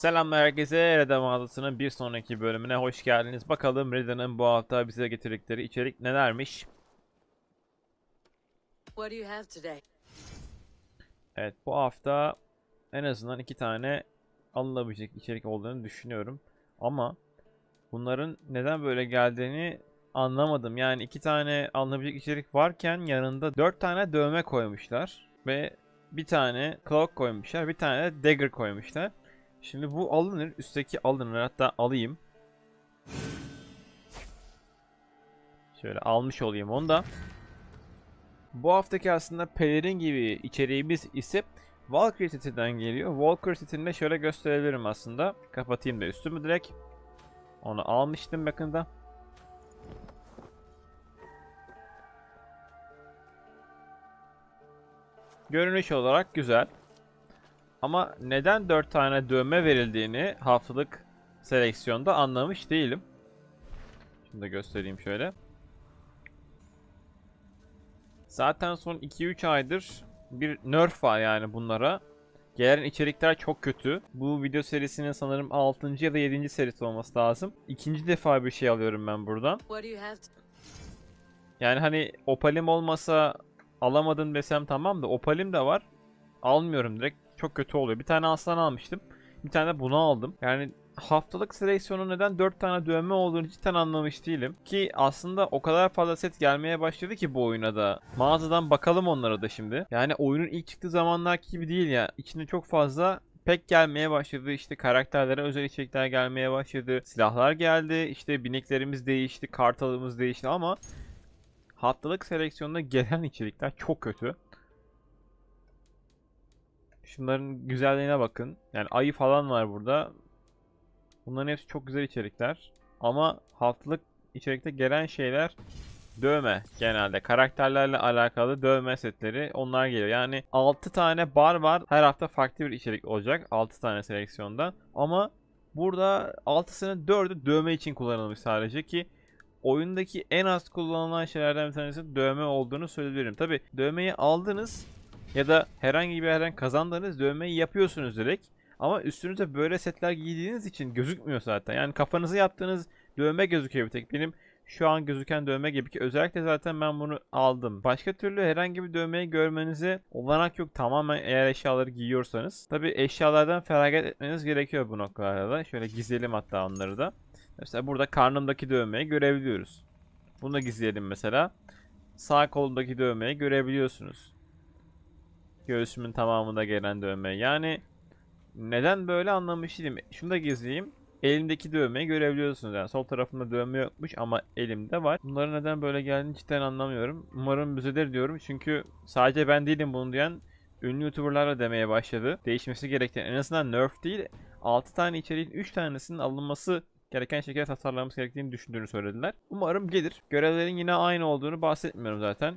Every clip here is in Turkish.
Selamlar herkese. Reda Mağazası'nın bir sonraki bölümüne hoş geldiniz. Bakalım Reda'nın bu hafta bize getirdikleri içerik nelermiş? What do you have today? Evet bu hafta en azından iki tane alınabilecek içerik olduğunu düşünüyorum. Ama bunların neden böyle geldiğini anlamadım. Yani iki tane alınabilecek içerik varken yanında dört tane dövme koymuşlar. Ve bir tane cloak koymuşlar. Bir tane de dagger koymuşlar. Şimdi bu alınır. Üstteki alınır. Hatta alayım. Şöyle almış olayım onu da. Bu haftaki aslında pelerin gibi içeriğimiz ise Valkyrie setinden geliyor. Setini de şöyle gösterebilirim aslında. Kapatayım da üstümü direkt. Onu almıştım yakında. Görünüş olarak güzel. Ama neden 4 tane dövme verildiğini haftalık seleksiyonda anlamış değilim. Şimdi de göstereyim şöyle. Zaten son 2-3 aydır bir nerf var yani bunlara. Gelen içerikler çok kötü. Bu video serisinin sanırım 6. ya da 7. serisi olması lazım. İkinci defa bir şey alıyorum ben buradan. Yani hani opalim olmasa alamadım desem tamam da opalim de var. Almıyorum direkt. Çok kötü oluyor. Bir tane aslan almıştım. Bir tane de bunu aldım. Yani haftalık seleksiyonu neden 4 tane dövme olduğunu cidden anlamış değilim. Ki aslında o kadar fazla set gelmeye başladı ki bu oyuna da. Mağazadan bakalım onlara da şimdi. Yani oyunun ilk çıktığı zamanlar gibi değil ya. İçinde çok fazla pek gelmeye başladı. İşte karakterlere özel içerikler gelmeye başladı. Silahlar geldi. İşte bineklerimiz değişti. Kartalımız değişti ama haftalık seleksiyonda gelen içerikler çok kötü. Şunların güzelliğine bakın. Yani ayı falan var burada. Bunların hepsi çok güzel içerikler. Ama haftalık içerikte gelen şeyler dövme genelde. Karakterlerle alakalı dövme setleri onlar geliyor. Yani 6 tane bar var. Her hafta farklı bir içerik olacak. 6 tane seleksiyonda. Ama burada 6'sının 4'ü dövme için kullanılmış sadece ki oyundaki en az kullanılan şeylerden bir tanesi dövme olduğunu söyleyebilirim. Tabi dövmeyi aldınız ya da herhangi bir yerden kazandığınız dövmeyi yapıyorsunuz direkt. Ama üstünüze böyle setler giydiğiniz için gözükmüyor zaten. Yani kafanızı yaptığınız dövme gözüküyor bir tek. Benim şu an gözüken dövme gibi ki özellikle zaten ben bunu aldım. Başka türlü herhangi bir dövmeyi görmenize olanak yok tamamen eğer eşyaları giyiyorsanız. Tabi eşyalardan feragat etmeniz gerekiyor bu noktalarda da. Şöyle gizleyelim hatta onları da. Mesela burada karnımdaki dövmeyi görebiliyoruz. Bunu da gizleyelim mesela. Sağ kolumdaki dövmeyi görebiliyorsunuz. Göğsümün tamamında gelen dövme. Yani neden böyle anlamış değilim. Şunu da gizleyeyim. Elimdeki dövmeyi görebiliyorsunuz. Yani sol tarafımda dövme yokmuş ama elimde var. Bunların neden böyle geldiğini cidden anlamıyorum. Umarım düzelir diyorum. Çünkü sadece ben değilim bunu diyen ünlü youtuberlar da demeye başladı. Değişmesi gereken en azından nerf değil 6 tane içeriğin 3 tanesinin alınması gereken şekilde tasarlanması gerektiğini düşündüğünü söylediler. Umarım gelir. Görevlerin yine aynı olduğunu bahsetmiyorum zaten.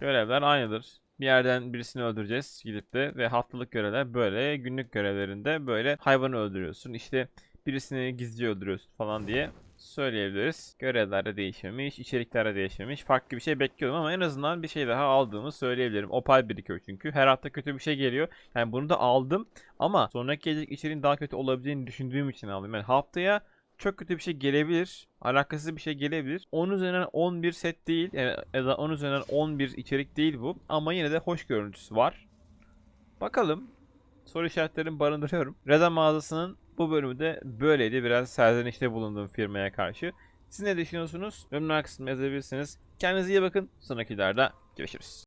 Görevler aynıdır. Bir yerden birisini öldüreceğiz gidip de ve haftalık görevler böyle günlük görevlerinde böyle hayvanı öldürüyorsun. İşte birisini gizli öldürüyorsun falan diye söyleyebiliriz. Görevlerde değişmemiş, içeriklerde değişmemiş. Farklı bir şey bekliyordum ama en azından bir şey daha aldığımı söyleyebilirim. Opal birikiyor çünkü. Her hafta kötü bir şey geliyor. Yani bunu da aldım ama sonraki gelecek içeriğin daha kötü olabileceğini düşündüğüm için aldım. Yani haftaya çok kötü bir şey gelebilir. Alakasız bir şey gelebilir. 10 üzerinden 11 set değil. Yani ya da 10 üzerinden 11 içerik değil bu. Ama yine de hoş görüntüsü var. Bakalım. Soru işaretlerimi barındırıyorum. Reda mağazasının bu bölümü de böyleydi. Biraz serzenişte bulunduğum firmaya karşı. Siz ne düşünüyorsunuz? Yorumlar kısmına yazabilirsiniz. Kendinize iyi bakın. Sonrakilerde görüşürüz.